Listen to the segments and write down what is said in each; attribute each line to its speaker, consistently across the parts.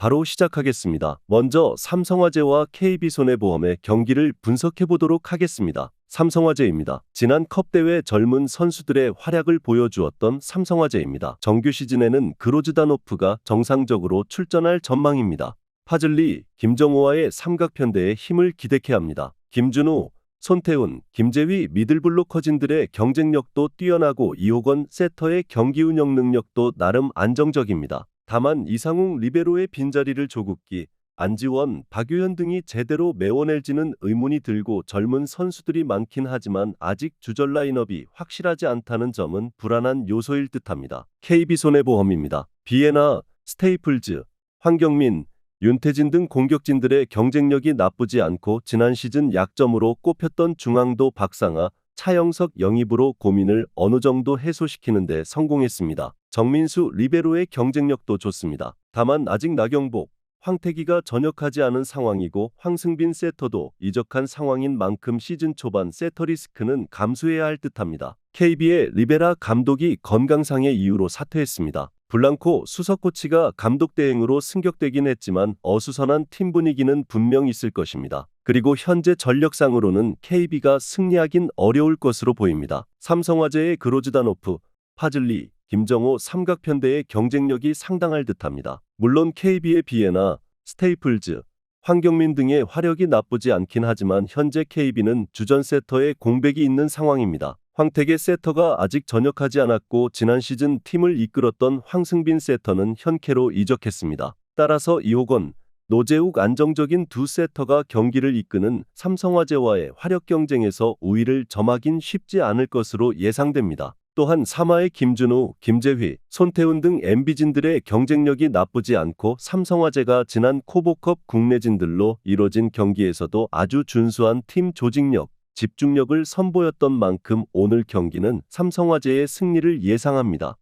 Speaker 1: 바로 시작하겠습니다. 먼저 삼성화재와 KB손해보험의 경기를 분석해 보도록 하겠습니다. 삼성화재입니다. 지난 컵대회 젊은 선수들의 활약을 보여주었던 삼성화재입니다. 정규 시즌에는 그로즈다노프가 정상적으로 출전할 전망입니다. 파즐리, 김정호와의 삼각편대에 힘을 기대케 합니다. 김준우, 손태훈, 김재휘 미들블로커진들의 경쟁력도 뛰어나고 이호건 세터의 경기 운영 능력도 나름 안정적입니다. 다만 이상웅 리베로의 빈자리를 조국기, 안지원, 박유현 등이 제대로 메워낼지는 의문이 들고 젊은 선수들이 많긴 하지만 아직 주전 라인업이 확실하지 않다는 점은 불안한 요소일 듯합니다. KB손해보험입니다. 비에나, 스테이플즈, 황경민, 윤태진 등 공격진들의 경쟁력이 나쁘지 않고 지난 시즌 약점으로 꼽혔던 중앙도 박상아, 차영석 영입으로 고민을 어느 정도 해소시키는 데 성공했습니다. 정민수 리베로의 경쟁력도 좋습니다. 다만 아직 나경복, 황태기가 전역하지 않은 상황이고 황승빈 세터도 이적한 상황인 만큼 시즌 초반 세터 리스크는 감수해야 할 듯합니다. KB의 리베라 감독이 건강상의 이유로 사퇴했습니다. 블랑코 수석 코치가 감독 대행으로 승격되긴 했지만 어수선한 팀 분위기는 분명 있을 것입니다. 그리고 현재 전력상으로는 KB가 승리하긴 어려울 것으로 보입니다. 삼성화재의 그로즈다노프, 파즐리, 김정호 삼각편대의 경쟁력이 상당할 듯합니다. 물론 KB의 비에나, 스테이플즈, 황경민 등의 화력이 나쁘지 않긴 하지만 현재 KB는 주전 세터에 공백이 있는 상황입니다. 황택의 세터가 아직 전역하지 않았고 지난 시즌 팀을 이끌었던 황승빈 세터는 현캐로 이적했습니다. 따라서 이호건, 노재욱 안정적인 두 세터가 경기를 이끄는 삼성화재와의 화력 경쟁에서 우위를 점하긴 쉽지 않을 것으로 예상됩니다. 또한 사마의 김준우, 김재휘, 손태훈 등 MB진들의 경쟁력이 나쁘지 않고 삼성화재가 지난 코보컵 국내진들로 이뤄진 경기에서도 아주 준수한 팀 조직력, 집중력을 선보였던 만큼 오늘 경기는 삼성화재의 승리를 예상합니다.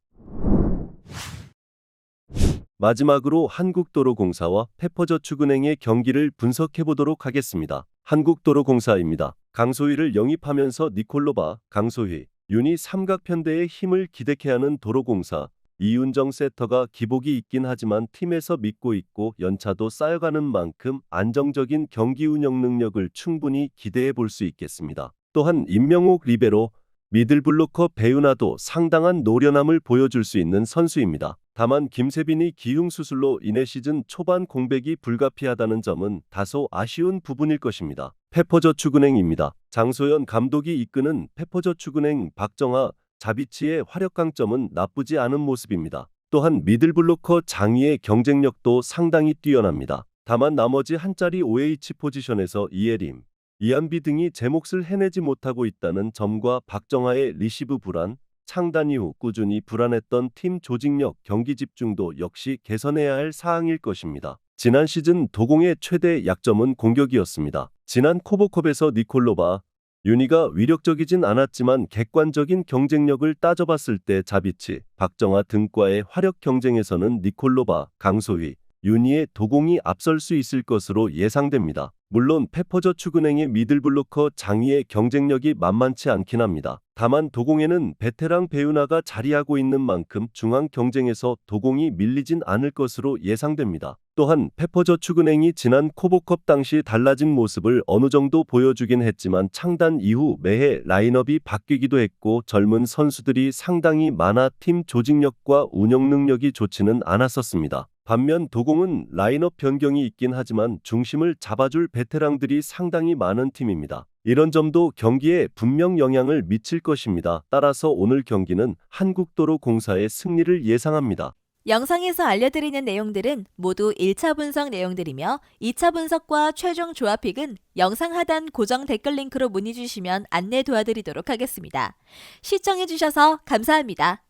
Speaker 1: 마지막으로 한국도로공사와 페퍼저축은행의 경기를 분석해 보도록 하겠습니다. 한국도로공사입니다. 강소희를 영입하면서 니콜로바, 강소희, 윤희 삼각편대의 힘을 기대케 하는 도로공사, 이윤정 세터가 기복이 있긴 하지만 팀에서 믿고 있고 연차도 쌓여가는 만큼 안정적인 경기 운영 능력을 충분히 기대해 볼 수 있겠습니다. 또한 임명옥 리베로, 미들블로커 배우나도 상당한 노련함을 보여줄 수 있는 선수입니다. 다만 김세빈이 기흉 수술로 인해 시즌 초반 공백이 불가피하다는 점은 다소 아쉬운 부분일 것입니다. 페퍼저축은행입니다. 장소연 감독이 이끄는 페퍼저축은행 박정아, 자비치의 화력 강점은 나쁘지 않은 모습입니다. 또한 미들블로커 장위의 경쟁력도 상당히 뛰어납니다. 다만 나머지 한 자리 OH 포지션에서 이예림, 이한비 등이 제 몫을 해내지 못하고 있다는 점과 박정아의 리시브 불안, 창단 이후 꾸준히 불안했던 팀 조직력, 경기 집중도 역시 개선해야 할 사항일 것입니다. 지난 시즌 도공의 최대 약점은 공격이었습니다. 지난 코보컵에서 니콜로바, 윤희가 위력적이진 않았지만 객관적인 경쟁력을 따져봤을 때 자비치, 박정아 등과의 화력 경쟁에서는 니콜로바, 강소희, 윤희의 도공이 앞설 수 있을 것으로 예상됩니다. 물론 페퍼저축은행의 미들블로커 장위의 경쟁력이 만만치 않긴 합니다. 다만 도공에는 베테랑 배우나가 자리하고 있는 만큼 중앙 경쟁에서 도공이 밀리진 않을 것으로 예상됩니다. 또한 페퍼저축은행이 지난 코보컵 당시 달라진 모습을 어느 정도 보여주긴 했지만 창단 이후 매해 라인업이 바뀌기도 했고 젊은 선수들이 상당히 많아 팀 조직력과 운영 능력이 좋지는 않았었습니다. 반면 도공은 라인업 변경이 있긴 하지만 중심을 잡아줄 베테랑들이 상당히 많은 팀입니다. 이런 점도 경기에 분명 영향을 미칠 것입니다. 따라서 오늘 경기는 한국도로공사의 승리를 예상합니다.
Speaker 2: 영상에서 알려드리는 내용들은 모두 1차 분석 내용들이며 2차 분석과 최종 조합픽은 영상 하단 고정 댓글 링크로 문의 주시면 안내 도와드리도록 하겠습니다. 시청해주셔서 감사합니다.